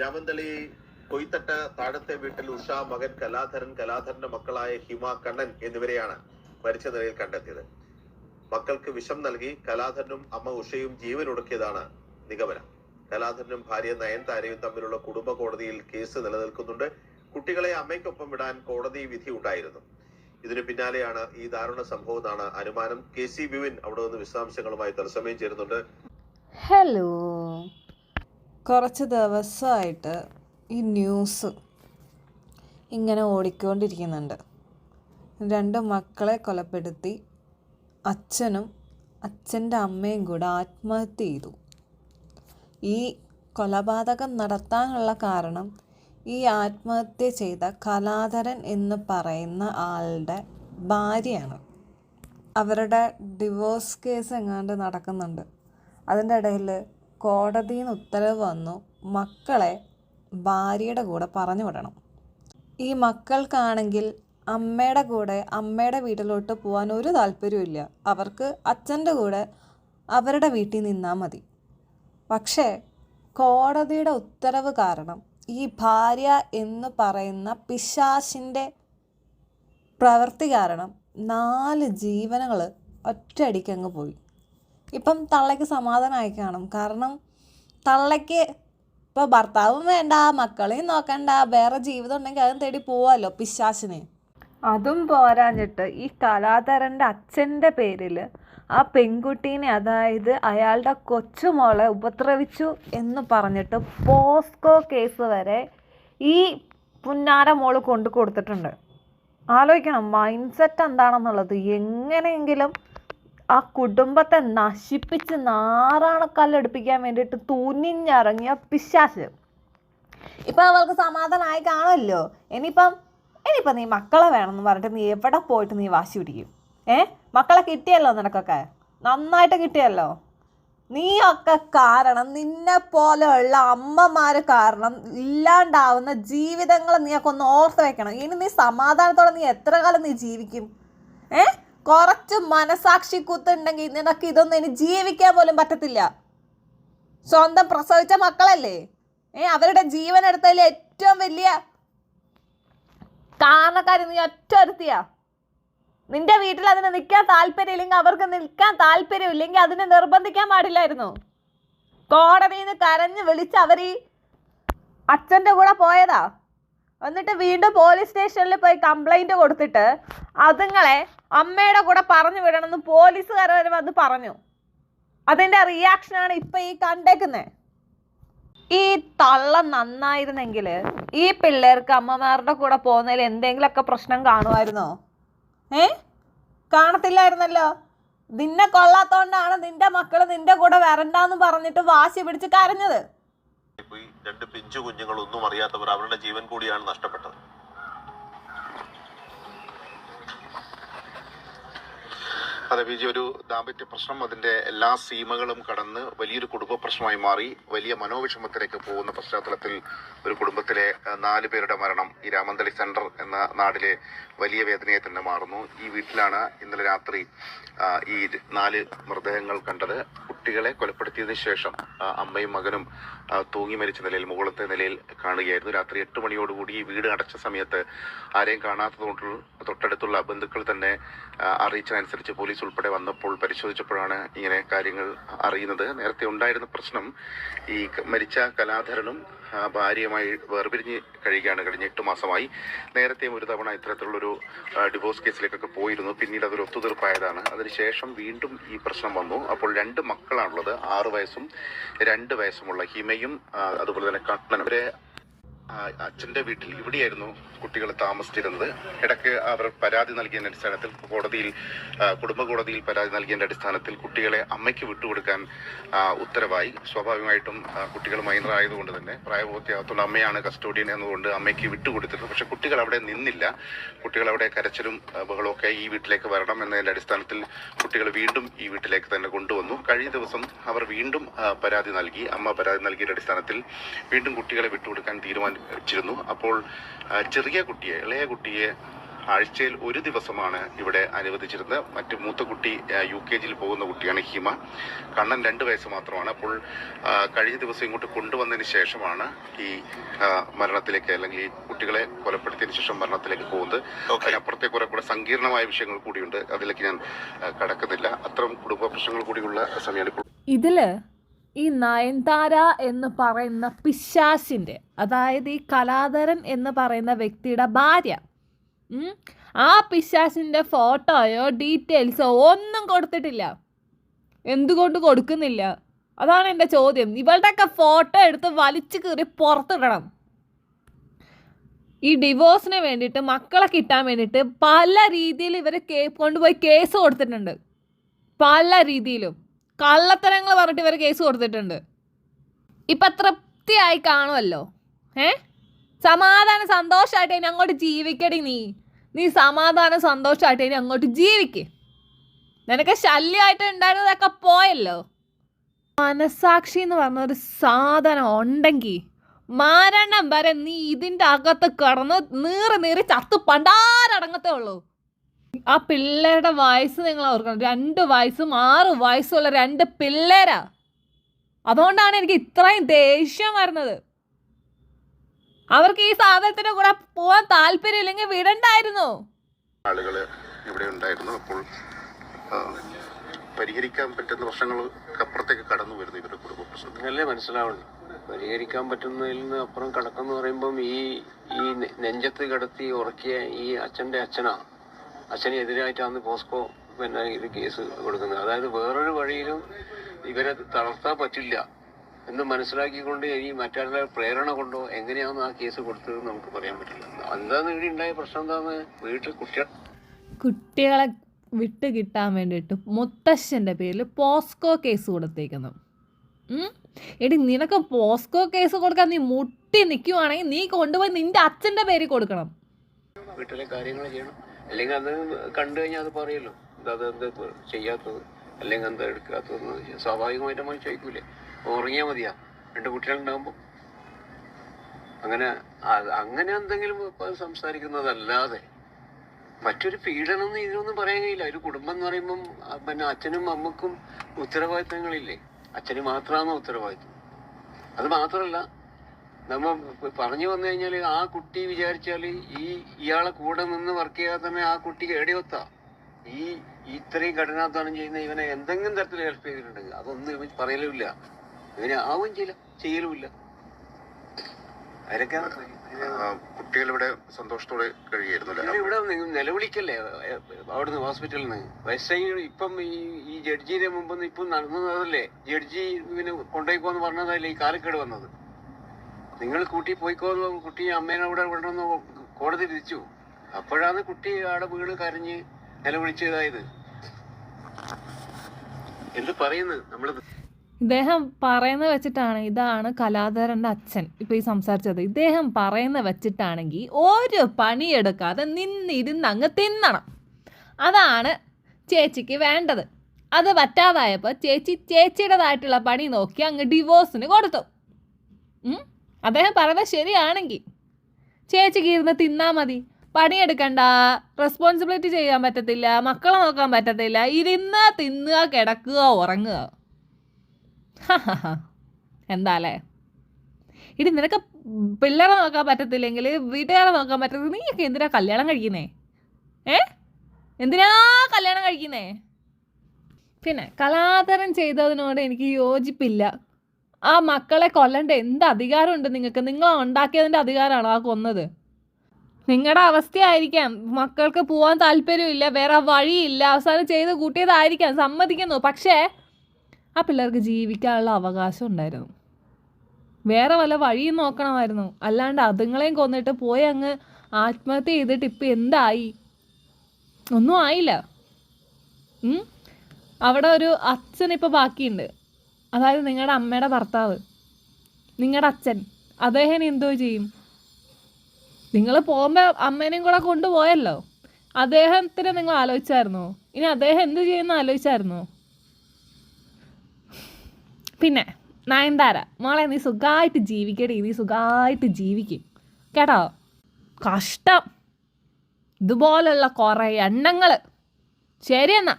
രാമന്തളി കൊയ്ത്തട്ട് താഴത്തെ വീട്ടിൽ ഉഷ മകൻ കലാധരൻ കലാധരന്റെ മക്കളായ ഹിമ കണ്ണൻ എന്നിവരെയാണ് മരിച്ച നിലയിൽ കണ്ടെത്തിയത്. മക്കൾക്ക് വിഷം നൽകി കലാധരനും അമ്മ ഉഷയും ജീവൻ ഒടുക്കിയതാണ് നിഗമനം. കലാധരനും ഭാര്യ നയൻതാരയും തമ്മിലുള്ള കുടുംബ കോടതിയിൽ കേസ് നിലനിൽക്കുന്നുണ്ട്. കുട്ടികളെ അമ്മയ്ക്കൊപ്പം വിടാൻ കോടതി വിധി ഉണ്ടായിരുന്നു. ഇതിനു പിന്നാലെയാണ് ഈ ദാരുണ സംഭവം എന്നാണ് അനുമാനം. കെ സി ബിവിൻ അവിടെ നിന്ന് വിശദാംശങ്ങളുമായി തത്സമയം ചേരുന്നുണ്ട്. ഹലോ കുറച്ച് ദിവസമായിട്ട് ഈ ന്യൂസ് ഇങ്ങനെ ഓടിക്കൊണ്ടിരിക്കുന്നുണ്ട്. രണ്ട് മക്കളെ കൊലപ്പെടുത്തി. അച്ഛനും അച്ഛന്റെ അമ്മയും കൂടെ ആത്മഹത്യ ചെയ്തു. ഈ കൊലപാതകം നടത്താനുള്ള കാരണം ഈ ആത്മഹത്യ ചെയ്ത കലാധരൻ എന്ന് പറയുന്ന ആളുടെ ഭാര്യയാണ്. അവരുടെ ഡിവോഴ്സ് കേസ് എങ്ങാണ്ട് നടക്കുന്നുണ്ട്. അതിന്റെ ഇടയിൽ കോടതിയിൽ നിന്ന് ഉത്തരവ് വന്നു മക്കളെ ഭാര്യയുടെ കൂടെ പറഞ്ഞു വിടണം. ഈ മക്കൾക്കാണെങ്കിൽ അമ്മയുടെ കൂടെ അമ്മയുടെ വീട്ടിലോട്ട് പോകാൻ ഒരു താല്പര്യമില്ല അവർക്ക് അച്ഛന്റെ കൂടെ അവരുടെ വീട്ടിൽ നിന്നാൽ മതി. പക്ഷേ കോടതിയുടെ ഉത്തരവ് കാരണം ഈ ഭാര്യ എന്ന് പറയുന്ന പിശാശിന്റെ പ്രവൃത്തി കാരണം നാല് ജീവനങ്ങൾ ഒറ്റയടിക്കങ്ങ് പോയി. ഇപ്പം തള്ളയ്ക്ക് സമാധാനമായി കാണും. കാരണം തള്ളയ്ക്ക് ഇപ്പോൾ ഭർത്താവും വേണ്ട മക്കളെയും നോക്കണ്ട വേറെ ജീവിതം ഉണ്ടെങ്കിൽ അതും തേടി പോവാമല്ലോ പിശാശിന് അതും പോരാഞ്ഞിട്ട് ഈ കലാധരന്റെ അച്ഛന്റെ പേരിൽ ആ പെൺകുട്ടീനെ അതായത് അയാളുടെ കൊച്ചുമോളെ ഉപദ്രവിച്ചു എന്ന് പറഞ്ഞിട്ട് പോസ്കോ കേസ് വരെ ഈ പുന്നാര മോൾ കൊണ്ടു കൊടുത്തിട്ടുണ്ട് ആലോചിക്കണം മൈൻഡ് സെറ്റ് എന്താണെന്നുള്ളത്? എങ്ങനെയെങ്കിലും ആ കുടുംബത്തെ നശിപ്പിച്ച് നാറാണക്കല്ലെടുപ്പിക്കാൻ വേണ്ടിയിട്ട് തുനിഞ്ഞിറങ്ങിയ പിശാശ് ഇപ്പം അവൾക്ക് സമാധാനമായി കാണുമല്ലോ? ഇനിയിപ്പം ഇനിയിപ്പം നീ മക്കളെ വേണമെന്ന് പറഞ്ഞിട്ട് നീ എവിടെ പോയിട്ട് നീ വാശി പിടിക്കും? ഏ? മക്കളെ കിട്ടിയല്ലോ നിനക്കൊക്കെ? നന്നായിട്ട് കിട്ടിയല്ലോ? നീയൊക്കെ കാരണം നിന്നെ പോലെയുള്ള അമ്മമാർ കാരണം ഇല്ലാണ്ടാവുന്ന ജീവിതങ്ങൾ നീയൊക്കെ ഒന്ന് ഓർത്ത് വെക്കണം. ഇനി നീ സമാധാനത്തോടെ നീ എത്ര കാലം നീ ജീവിക്കും? ഏ? കുറച്ച് മനസാക്ഷി കുത്തുണ്ടെങ്കിൽ നിനക്ക് ഇതൊന്നും ഇനി ജീവിക്കാൻ പോലും പറ്റത്തില്ല. സ്വന്തം പ്രസവിച്ച മക്കളല്ലേ? ഏ അവരുടെ ജീവൻ എടുത്തതിൽ ഏറ്റവും വലിയ കാരണക്കാരി നീ ഒറ്റ ഒരുത്തിയാ നിന്റെ വീട്ടിൽ അതിന് നിൽക്കാൻ താല്പര്യം ഇല്ലെങ്കിൽ അവർക്ക് നിൽക്കാൻ താല്പര്യം ഇല്ലെങ്കിൽ അതിനെ നിർബന്ധിക്കാൻ പാടില്ലായിരുന്നു. കോടതിയിൽ നിന്ന് കരഞ്ഞ് വിളിച്ച് അവർ ഈ അച്ഛന്റെ കൂടെ പോയതാ. എന്നിട്ട് വീണ്ടും പോലീസ് സ്റ്റേഷനിൽ പോയി കംപ്ലൈന്റ് കൊടുത്തിട്ട് അതുങ്ങളെ അമ്മയുടെ കൂടെ പറഞ്ഞു വിടണമെന്ന് പോലീസുകാർ വരെ വന്ന് പറഞ്ഞു. അതിന്റെ റിയാക്ഷനാണ് ഇപ്പം ഈ കണ്ടേക്കുന്നത് ഈ തള്ള നന്നായിരുന്നെങ്കിൽ ഈ പിള്ളേർക്ക് അമ്മമാരുടെ കൂടെ പോകുന്നതിൽ എന്തെങ്കിലുമൊക്കെ പ്രശ്നം കാണുമായിരുന്നോ? ഏ? കാണത്തില്ലായിരുന്നല്ലോ? നിന്നെ കൊള്ളാത്തോണ്ടാണ് നിന്റെ മക്കൾ നിന്റെ കൂടെ വരണ്ടെന്ന് പറഞ്ഞിട്ട് വാശി പിടിച്ച് കരഞ്ഞത്. പോയി രണ്ട് പിഞ്ചു കുഞ്ഞുങ്ങൾ ഒന്നും അറിയാത്തവർ അവരുടെ ജീവൻ കൂടിയാണ് നഷ്ടപ്പെട്ടത്. അതെ ബിജി ഒരു ദാമ്പത്യ പ്രശ്നം അതിന്റെ എല്ലാ സീമകളും കടന്ന് വലിയൊരു കുടുംബ പ്രശ്നമായി മാറി. വലിയ മനോവിഷമത്തിലേക്ക് പോകുന്ന പശ്ചാത്തലത്തിൽ ഒരു കുടുംബത്തിലെ നാല് പേരുടെ മരണം ഈ രാമന്തളി സെന്റർ എന്ന നാടിലെ വലിയ വേദനയെ തന്നെ മാറുന്നു. ഈ വീട്ടിലാണ് ഇന്നലെ രാത്രി ഈ നാല് മൃതദേഹങ്ങൾ കണ്ടത്. കുട്ടികളെ കൊലപ്പെടുത്തിയതിനു ശേഷം അമ്മയും മകനും തൂങ്ങി മരിച്ച നിലയിൽ മുകളത്തെ നിലയിൽ കാണുകയായിരുന്നു. രാത്രി എട്ട് മണിയോടുകൂടി ഈ വീട് അടച്ച സമയത്ത് ആരെയും കാണാത്തതുകൊണ്ട് തൊട്ടടുത്തുള്ള ബന്ധുക്കൾ തന്നെ അറിയിച്ചതനുസരിച്ച് പോലീസ് ഉൾപ്പെടെ വന്നപ്പോൾ പരിശോധിച്ചപ്പോഴാണ് ഇങ്ങനെ കാര്യങ്ങൾ അറിയുന്നത്. നേരത്തെ ഉണ്ടായിരുന്ന പ്രശ്നം ഈ മരിച്ച കലാധരനും ഭാര്യയുമായി വേർപിരിഞ്ഞ് കഴിയുകയാണ്. കഴിഞ്ഞ എട്ട് മാസമായി. നേരത്തെയും ഒരു തവണ ഇത്തരത്തിലുള്ളൊരു ആ, ഡിവോഴ്സ് കേസിലേക്കൊക്കെ പോയിരുന്നു. പിന്നീട് അതൊരു ഒത്തുതീർപ്പായതാണ്. അതിനുശേഷം വീണ്ടും ഈ പ്രശ്നം വന്നു. അപ്പോൾ രണ്ട് മക്കളാണുള്ളത്. ആറ് വയസ്സും രണ്ട് വയസ്സുമുള്ള ഹിമയും അതുപോലെ തന്നെ കണ്ണനും അവരെ ആ, അച്ഛന്റെ വീട്ടിൽ ഇവിടെയായിരുന്നു കുട്ടികൾ താമസിച്ചിരുന്നത്. ഇടയ്ക്ക് അവർ പരാതി നൽകിയതിന്റെ അടിസ്ഥാനത്തിൽ കോടതിയിൽ കുടുംബ കോടതിയിൽ പരാതി നൽകിയതിന്റെ അടിസ്ഥാനത്തിൽ കുട്ടികളെ അമ്മയ്ക്ക് വിട്ടുകൊടുക്കാൻ ഉത്തരവായി. സ്വാഭാവികമായിട്ടും കുട്ടികൾ മൈനർ ആയതുകൊണ്ട് തന്നെ പ്രായപൂർത്തിയാകത്തുള്ള അമ്മയാണ് കസ്റ്റോഡിയൻ എന്നതുകൊണ്ട് അമ്മയ്ക്ക് വിട്ടുകൊടുത്തിരുന്നു പക്ഷെ കുട്ടികൾ അവിടെ നിന്നില്ല. കുട്ടികൾ അവിടെ കരച്ചിലും ബഹളമൊക്കെ ഈ വീട്ടിലേക്ക് വരണം എന്നതിന്റെ അടിസ്ഥാനത്തിൽ കുട്ടികൾ വീണ്ടും ഈ വീട്ടിലേക്ക് തന്നെ കൊണ്ടുവന്നു. കഴിഞ്ഞ ദിവസം അവർ വീണ്ടും പരാതി നൽകി. അമ്മ പരാതി നൽകിയ അടിസ്ഥാനത്തിൽ വീണ്ടും കുട്ടികളെ വിട്ടുകൊടുക്കാൻ തീരുമാനിച്ചിരുന്നു അപ്പോൾ ചെറിയ കുട്ടിയെ ഇളയ കുട്ടിയെ ആഴ്ചയിൽ ഒരു ദിവസമാണ് ഇവിടെ അനുവദിച്ചിരുന്നത്. മറ്റ് മൂത്ത കുട്ടി യു കെ ജിയിൽ പോകുന്ന കുട്ടിയാണ് ഹിമ. കണ്ണൻ രണ്ട് വയസ്സ് മാത്രമാണ്. അപ്പോൾ കഴിഞ്ഞ ദിവസം ഇങ്ങോട്ട് കൊണ്ടുവന്നതിന് ശേഷമാണ് ഈ മരണത്തിലേക്ക് അല്ലെങ്കിൽ ഈ കുട്ടികളെ കൊലപ്പെടുത്തിയതിനു ശേഷം മരണത്തിലേക്ക് പോകുന്നത്. അതിനപ്പുറത്തെ കുറെ കൂടെ സങ്കീർണമായ വിഷയങ്ങൾ കൂടിയുണ്ട്. അതിലേക്ക് ഞാൻ കടക്കുന്നില്ല. അത്തരം കുടുംബ പ്രശ്നങ്ങൾ കൂടിയുള്ള സമയമാണ് ഇപ്പോൾ ഇതിൽ ഈ നയൻതാര എന്ന് പറയുന്ന പിശാശിന്റെ അതായത് ഈ കലാധരൻ എന്ന് പറയുന്ന വ്യക്തിയുടെ ഭാര്യ ആ പിശാശിന്റെ ഫോട്ടോയോ ഡീറ്റെയിൽസോ ഒന്നും കൊടുത്തിട്ടില്ല. എന്തുകൊണ്ട് കൊടുക്കുന്നില്ല? അതാണ് എന്റെ ചോദ്യം. ഇവളുടെയൊക്കെ ഫോട്ടോ എടുത്ത് വലിച്ചു കീറി പുറത്തിടണം. ഈ ഡിവോഴ്സിന് വേണ്ടിയിട്ട് മക്കളെ കിട്ടാൻ വേണ്ടിയിട്ട് പല രീതിയിൽ ഇവർ കേ കൊണ്ടുപോയി കേസ് കൊടുത്തിട്ടുണ്ട്. പല രീതിയിലും. കള്ളത്തരങ്ങൾ പറഞ്ഞിട്ട് ഇവർ കേസ് കൊടുത്തിട്ടുണ്ട്. ഇപ്പം തൃപ്തിയായി കാണുമല്ലോ ഏ? സമാധാന സന്തോഷമായിട്ട് ഇനി അങ്ങോട്ട് ജീവിക്കടി നീ. നീ സമാധാനം സന്തോഷമായിട്ട് ഇനി അങ്ങോട്ട് ജീവിക്ക്. നിനക്ക് ശല്യമായിട്ട് ഉണ്ടായിരുന്നതൊക്കെ പോയല്ലോ. മനസാക്ഷി എന്ന് പറഞ്ഞ ഒരു സാധനം ഉണ്ടെങ്കിൽ മരണം വരെ നീ ഇതിന്റെ അകത്ത് കടന്ന് നീറി നീറി ചത്തു പണ്ടാരടങ്ങത്തേ ഉള്ളൂ. ആ പിള്ളേരുടെ വയസ്സ് നിങ്ങൾ ഓർക്കണം. രണ്ട് വയസ്സും ആറ് വയസ്സുള്ള രണ്ട് പിള്ളേരാ. അതുകൊണ്ടാണ് എനിക്ക് ഇത്രയും ദേഷ്യം വരുന്നത്. അവർക്ക് ഈ സാധനത്തിന്റെ കൂടെ പോവാൻ താല്പര്യമില്ലെങ്കിൽ വിടണ്ടായിരുന്നു. ആളുകൾ ഇവിടെ ഉണ്ടായിരുന്നു. അപ്പോൾ പരിഹരിക്കാൻ പറ്റുന്ന പ്രശ്നങ്ങൾ അപ്പുറത്തേക്ക് കടന്നു വരുന്നു ഇവരുടെ കുടുംബ പ്രശ്നങ്ങളല്ലേ അല്ലേ മനസ്സിലാവുള്ളൂ പരിഹരിക്കാൻ പറ്റുന്നതിൽ നിന്ന് അപ്പുറം കടക്കെന്ന് പറയുമ്പം ഈ ഈ നെഞ്ചത്ത് കിടത്തി ഉറക്കിയ ഈ അച്ഛന്റെ അച്ഛനാ അച്ഛന് എതിരായിട്ടാണ് പോസ്കോ പിന്നെ ഇത് കേസ് കൊടുക്കുന്നത്. അതായത് വേറൊരു വഴിയിലും ഇവരെ തളർത്താൻ പറ്റില്ല എന്ന് മനസ്സിലാക്കിക്കൊണ്ട് ഇനി മറ്റാരുടെ പ്രേരണ കൊണ്ടോ എങ്ങനെയാണെന്ന് ആ കേസ് കൊടുത്തത് നമുക്ക് പറയാൻ പറ്റില്ല. എന്താന്ന് ഇവിടെ ഉണ്ടായ പ്രശ്നം എന്താന്ന് വീട്ടിൽ കുട്ടികൾ കുട്ടികളെ വിട്ട് കിട്ടാൻ വേണ്ടിയിട്ട് മുത്തശ്ശന്റെ പേരിൽ പോസ്കോ കേസ് കൊടുത്തേക്കുന്നു. എടി നിനക്ക് പോസ്കോ കേസ് കൊടുക്കാൻ നീ മുട്ടി നിൽക്കുവാണെങ്കിൽ നീ കൊണ്ടുപോയി നിന്റെ അച്ഛന്റെ പേരിൽ കൊടുക്കണം. വീട്ടിലെ കാര്യങ്ങൾ ചെയ്യണം. അല്ലെങ്കിൽ അത് കണ്ടു കഴിഞ്ഞാൽ അത് പറയല്ലോ. അത് എന്താ ചെയ്യാത്തത്? അല്ലെങ്കിൽ എന്താ എടുക്കാത്തതെന്ന് സ്വാഭാവികമായിട്ട് നമ്മൾ ചോദിക്കൂലേ. ഉറങ്ങിയാൽ മതിയാ. രണ്ട് കുട്ടികളുണ്ടാകുമ്പോൾ അങ്ങനെ അങ്ങനെ എന്തെങ്കിലും സംസാരിക്കുന്നതല്ലാതെ മറ്റൊരു പീഡനം എന്ന് ഇതിനൊന്നും പറയാൻ കഴിയില്ല. ഒരു കുടുംബം എന്ന് പറയുമ്പം പിന്നെ അച്ഛനും അമ്മക്കും ഉത്തരവാദിത്തങ്ങളില്ലേ? അച്ഛന് മാത്രമാണ് ഉത്തരവാദിത്തം? അത് മാത്രമല്ല നമ്മ പറഞ്ഞു വന്നു കഴിഞ്ഞാൽ ആ കുട്ടി വിചാരിച്ചാൽ ഈ ഇയാളെ കൂടെ നിന്ന് വർക്ക് ചെയ്യാതെ തന്നെ ആ കുട്ടി എടിയൊത്താ ഈ ഇത്രയും കഠിനാധ്വാനം ചെയ്യുന്ന ഇവനെ എന്തെങ്കിലും തരത്തിൽ ഹെൽപ്പ് ചെയ്തിട്ടുണ്ട് അതൊന്നും ഇവൻ പറയലുമില്ല. ഇവനെ ആവും ചെയ്യില്ല ചെയ്യലുമില്ല. കുട്ടികളിവിടെ സന്തോഷത്തോടെ കഴിയായിരുന്നു ഇവിടെ നിലവിളിക്കല്ലേ? അവിടുന്ന് ഹോസ്പിറ്റലിൽ നിന്ന് വയസ്സായി ഇപ്പം ഈ ഈ ജഡ്ജിയുടെ മുമ്പ് ഇപ്പം നടന്നതല്ലേ? ജഡ്ജി ഇവനെ കൊണ്ടുപോയിക്കോന്ന് പറഞ്ഞതല്ലേ ഈ കാലക്കേട് വന്നത്? നിങ്ങൾ കൂട്ടി പോയിക്കോ കുട്ടി അമ്മേനെ അവിടെ വിടണമെന്ന് കോടതി വിധിച്ചു. അപ്പോഴാണ് കുട്ടി ആടെ വീണ് കരഞ്ഞ് നിലവിളിച്ചതായത്. എന്ത് പറയുന്നത് നമ്മൾ ഇദ്ദേഹം പറയുന്ന വെച്ചിട്ടാണ് ഇതാണ് കലാധരന്റെ അച്ഛൻ ഇപ്പോൾ ഈ സംസാരിച്ചത്. ഇദ്ദേഹം പറയുന്ന വെച്ചിട്ടാണെങ്കിൽ ഒരു പണിയെടുക്കാതെ നിന്നിരുന്ന് അങ്ങ് തിന്നണം. അതാണ് ചേച്ചിക്ക് വേണ്ടത്. അത് പറ്റാതായപ്പോൾ ചേച്ചി ചേച്ചിയുടേതായിട്ടുള്ള പണി നോക്കി അങ്ങ് ഡിവോഴ്സിന് കൊടുത്തു? അദ്ദേഹം പറഞ്ഞത് ശരിയാണെങ്കിൽ ചേച്ചിക്ക് ഇരുന്ന് തിന്നാൽ മതി. പണിയെടുക്കണ്ട. റെസ്പോൺസിബിലിറ്റി ചെയ്യാൻ പറ്റത്തില്ല. മക്കളെ നോക്കാൻ പറ്റത്തില്ല. ഇരുന്ന് തിന്നുക കിടക്കുക ഉറങ്ങുക. എന്താല്ലേ? ഇനി നിനക്ക് പിള്ളേരെ നോക്കാൻ പറ്റത്തില്ലെങ്കിൽ വീട്ടുകാരെ നോക്കാൻ പറ്റത്തില്ല. നീയൊക്കെ എന്തിനാ കല്യാണം കഴിക്കുന്നേ? ഏ? എന്തിനാ കല്യാണം കഴിക്കുന്നേ? പിന്നെ കലാതരം ചെയ്തതിനോട് എനിക്ക് യോജിപ്പില്ല. ആ മക്കളെ കൊല്ലണ്ട? എന്ത് അധികാരമുണ്ട് നിങ്ങൾക്ക്? നിങ്ങൾ ഉണ്ടാക്കിയതിന്റെ അധികാരമാണോ ആ കൊന്നത്? നിങ്ങളുടെ അവസ്ഥയായിരിക്കാം. മക്കൾക്ക് പോകാൻ താല്പര്യമില്ല വേറെ വഴിയില്ല. അവസാനം ചെയ്ത് കൂട്ടിയതായിരിക്കാം. സമ്മതിക്കുന്നു. പക്ഷേ ആ പിള്ളേർക്ക് ജീവിക്കാനുള്ള അവകാശം ഉണ്ടായിരുന്നു. വേറെ വല്ല വഴിയും നോക്കണമായിരുന്നു. അല്ലാണ്ട് അതുങ്ങളെയും കൊന്നിട്ട് പോയി അങ്ങ് ആത്മഹത്യ ചെയ്തിട്ട് ഇപ്പം എന്തായി? ഒന്നും ആയില്ല? അവിടെ ഒരു അച്ഛൻ ഇപ്പോൾ ബാക്കിയുണ്ട്. അതായത് നിങ്ങളുടെ അമ്മയുടെ ഭർത്താവ് നിങ്ങളുടെ അച്ഛൻ അദ്ദേഹം എന്തോ ചെയ്യും? നിങ്ങൾ പോകുമ്പോൾ അമ്മേനെയും കൂടെ കൊണ്ടുപോയല്ലോ. അദ്ദേഹത്തിന് നിങ്ങൾ ആലോചിച്ചായിരുന്നോ? ഇനി അദ്ദേഹം എന്ത് ചെയ്യുമെന്ന് ആലോചിച്ചായിരുന്നോ? പിന്നെ നയൻതാര മോളെ നീ സുഖമായിട്ട് ജീവിക്കടി നീ സുഖമായിട്ട് ജീവിക്കും. കേട്ടോ? കഷ്ടം. ഇതുപോലുള്ള കുറേ എണ്ണങ്ങൾ ശരിയെന്നാ.